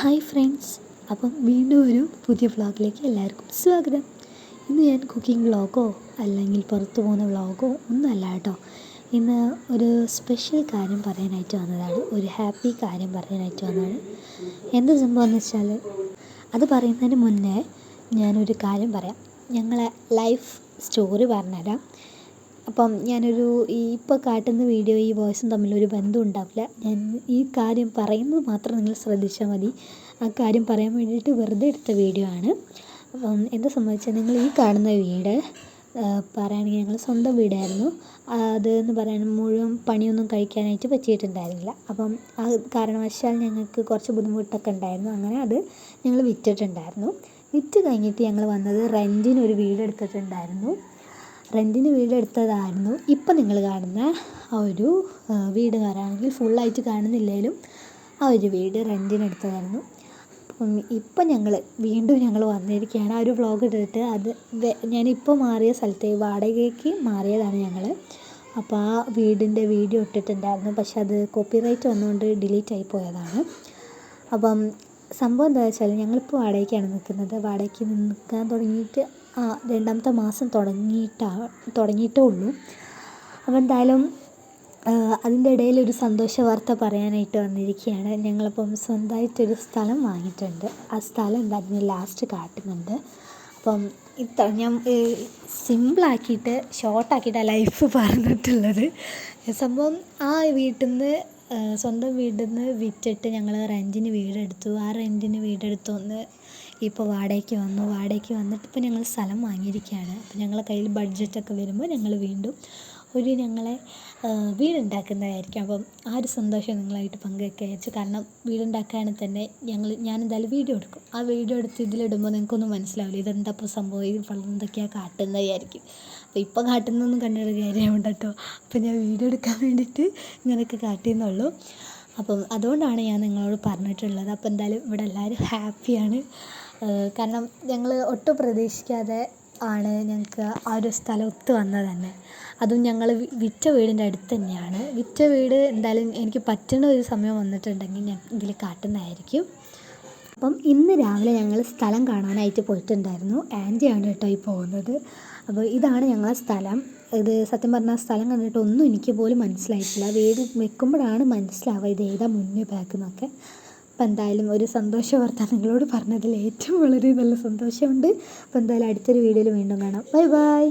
Hi friends അപ്പം വീണ്ടും ഒരു പുതിയ വ്ളോഗിലേക്ക് എല്ലാവർക്കും സ്വാഗതം. ഇന്ന് ഞാൻ കുക്കിംഗ് വ്ളോഗോ അല്ലെങ്കിൽ പുറത്തു പോകുന്ന വ്ളോഗോ ഒന്നുമല്ല കേട്ടോ. ഇന്ന് ഒരു സ്പെഷ്യൽ കാര്യം പറയാനായിട്ട് വന്നതാണ്. ഒരു ഹാപ്പി കാര്യം പറയാനായിട്ട് വന്നതാണ്. എന്ത് സംഭവം എന്ന് വെച്ചാൽ അത് പറയുന്നതിന് മുന്നേ ഞാനൊരു കാര്യം പറയാം. ഞങ്ങളെ ലൈഫ് സ്റ്റോറി പറഞ്ഞുതരാം. അപ്പം ഞാനൊരു ഈ ഇപ്പോൾ കാട്ടുന്ന വീഡിയോ ഈ വോയിസും തമ്മിലൊരു ബന്ധം ഉണ്ടാവില്ല. ഞാൻ ഈ കാര്യം പറയുന്നത് മാത്രം നിങ്ങൾ ശ്രദ്ധിച്ചാൽ മതി. ആ കാര്യം പറയാൻ വേണ്ടിയിട്ട് വെറുതെ എടുത്ത വീഡിയോ ആണ്. അപ്പം എന്താ സംഭവിച്ചാൽ നിങ്ങൾ ഈ കാണുന്ന വീട് പറയുകയാണെങ്കിൽ ഞങ്ങൾ സ്വന്തം വീടായിരുന്നു. അത് എന്ന് പറയാൻ മുഴുവൻ പണിയൊന്നും കഴിക്കാനായിട്ട് പറ്റിയിട്ടുണ്ടായിരുന്നില്ല. അപ്പം ആ കാരണവശാൽ ഞങ്ങൾക്ക് കുറച്ച് ബുദ്ധിമുട്ടൊക്കെ ഉണ്ടായിരുന്നു. അങ്ങനെ അത് ഞങ്ങൾ വിറ്റിട്ടുണ്ടായിരുന്നു. വിറ്റ് കഴിഞ്ഞിട്ട് ഞങ്ങൾ വന്നത് റെന്റിന് ഒരു വീട് എടുത്തിട്ടുണ്ടായിരുന്നു റെന്റിന് വീട് എടുത്തതായിരുന്നു ഇപ്പം നിങ്ങൾ കാണുന്ന ആ ഒരു വീട് പറയുകയാണെങ്കിൽ ഫുള്ളായിട്ട് കാണുന്നില്ലെങ്കിലും ആ ഒരു വീട് റെന്റിന് എടുത്തതായിരുന്നു അപ്പം ഇപ്പം ഞങ്ങൾ വീണ്ടും ഞങ്ങൾ വന്നിരിക്കുകയാണ്. ആ ഒരു വ്ളോഗ് ഇട്ടിട്ട് അത് ഞാനിപ്പോൾ മാറിയ സ്ഥലത്തെ വാടകയ്ക്ക് മാറിയതാണ് ഞങ്ങൾ അപ്പോൾ ആ വീടിന്റെ വീഡിയോ ഇട്ടിട്ടുണ്ടായിരുന്നു. പക്ഷെ അത് കോപ്പിറൈറ്റ് വന്നുകൊണ്ട് ഡിലീറ്റ് ആയി പോയതാണ്. അപ്പം സംഭവം എന്താ വെച്ചാൽ ഞങ്ങളിപ്പോൾ വാടകയ്ക്കാണ് നിൽക്കുന്നത് വാടകയ്ക്ക് നിൽക്കാൻ തുടങ്ങിയിട്ട് രണ്ടാമത്തെ മാസം തുടങ്ങിയിട്ടാണ് തുടങ്ങിയിട്ടേ ഉള്ളൂ. അപ്പോൾ എന്തായാലും അതിന്റെ ഇടയിൽ ഒരു സന്തോഷ വാർത്ത പറയാനായിട്ട് വന്നിരിക്കുകയാണ്. ഞങ്ങളിപ്പം സ്വന്തമായിട്ടൊരു സ്ഥലം വാങ്ങിയിട്ടുണ്ട്. ആ സ്ഥലം എന്തായാലും ലാസ്റ്റ് കാട്ടുന്നുണ്ട്. അപ്പം ഇത്ര ഞാൻ സിമ്പിളാക്കിയിട്ട് ഷോർട്ടാക്കിയിട്ടാണ് ലൈഫ് പറഞ്ഞിട്ടുള്ളത്. സംഭവം ആ വീട്ടിൽ നിന്ന് സ്വന്തം വീട്ടിൽ നിന്ന് വിറ്റിട്ട് ഞങ്ങൾ റെന്റിന് വീടെടുത്തു. ആ റെന്റിന് വീടെടുത്തുകൊണ്ട് ഇപ്പോൾ വാടകയ്ക്ക് വന്നു. വാടകയ്ക്ക് വന്നിട്ട് ഇപ്പോൾ ഞങ്ങൾ സ്ഥലം വാങ്ങിയിരിക്കുകയാണ്. അപ്പോൾ ഞങ്ങളുടെ കയ്യിൽ ബഡ്ജറ്റൊക്കെ വരുമ്പോൾ ഞങ്ങൾ വീണ്ടും ഒരു ഞങ്ങളെ വീടുണ്ടാക്കുന്നതായിരിക്കും. അപ്പം ആ ഒരു സന്തോഷം നിങ്ങളായിട്ട് പങ്കുവെക്കുക വെച്ചു കാരണം വീടുണ്ടാക്കുകയാണെങ്കിൽ തന്നെ ഞങ്ങൾ ഞാൻ എന്തായാലും വീഡിയോ എടുക്കും. ആ വീഡിയോ എടുത്ത് ഇതിലിടുമ്പോൾ നിങ്ങൾക്കൊന്നും മനസ്സിലാവില്ല. ഇതെന്താ ഇപ്പോൾ സംഭവം? ഇത് എന്തൊക്കെയാണ് കാട്ടുന്നതായിരിക്കും അപ്പോൾ ഇപ്പോൾ കാട്ടുന്നൊന്നും കണ്ടൊരു കാര്യമുണ്ട് കേട്ടോ. അപ്പോൾ ഞാൻ വീഡിയോ എടുക്കാൻ വേണ്ടിയിട്ട് ഇങ്ങനെയൊക്കെ കാട്ടിയെന്നുള്ളൂ. അപ്പം അതുകൊണ്ടാണ് ഞാൻ നിങ്ങളോട് പറഞ്ഞിട്ടുള്ളത്. അപ്പോൾ എന്തായാലും ഇവിടെ എല്ലാവരും ഹാപ്പിയാണ്. കാരണം ഞങ്ങൾ ഒട്ടും പ്രതീക്ഷിക്കാതെ ആണ് ഞങ്ങൾക്ക് ആ ഒരു സ്ഥലം ഒത്തു വന്നത് തന്നെ. അതും ഞങ്ങൾ വിറ്റ വീടിന്റെ അടുത്ത് തന്നെയാണ്. വിറ്റ വീട് എന്തായാലും എനിക്ക് പറ്റുന്ന ഒരു സമയം വന്നിട്ടുണ്ടെങ്കിൽ ഞാൻ ഇതിൽ കാട്ടുന്നതായിരിക്കും. അപ്പം ഇന്ന് രാവിലെ ഞങ്ങൾ സ്ഥലം കാണാനായിട്ട് പോയിട്ടുണ്ടായിരുന്നു. ആന്റിയാണ് കേട്ടോ ഈ പോകുന്നത്. അപ്പോൾ ഇതാണ് ഞങ്ങളെ സ്ഥലം. ഇത് സത്യം പറഞ്ഞാൽ സ്ഥലം കണ്ടിട്ട് ഒന്നും എനിക്ക് പോലും മനസ്സിലായിട്ടില്ല. വീട് വെക്കുമ്പോഴാണ് മനസ്സിലാവുക ഇത് ഏതാ മുന്നേ ബാക്ക് എന്നൊക്കെ. അപ്പം എന്തായാലും ഒരു സന്തോഷ വാർത്ത നിങ്ങളോട് പറഞ്ഞതിൽ ഏറ്റവും വളരെ നല്ല സന്തോഷമുണ്ട്. അപ്പോൾ എന്തായാലും അടുത്തൊരു വീഡിയോയിൽ വീണ്ടും കാണാം. Bye bye.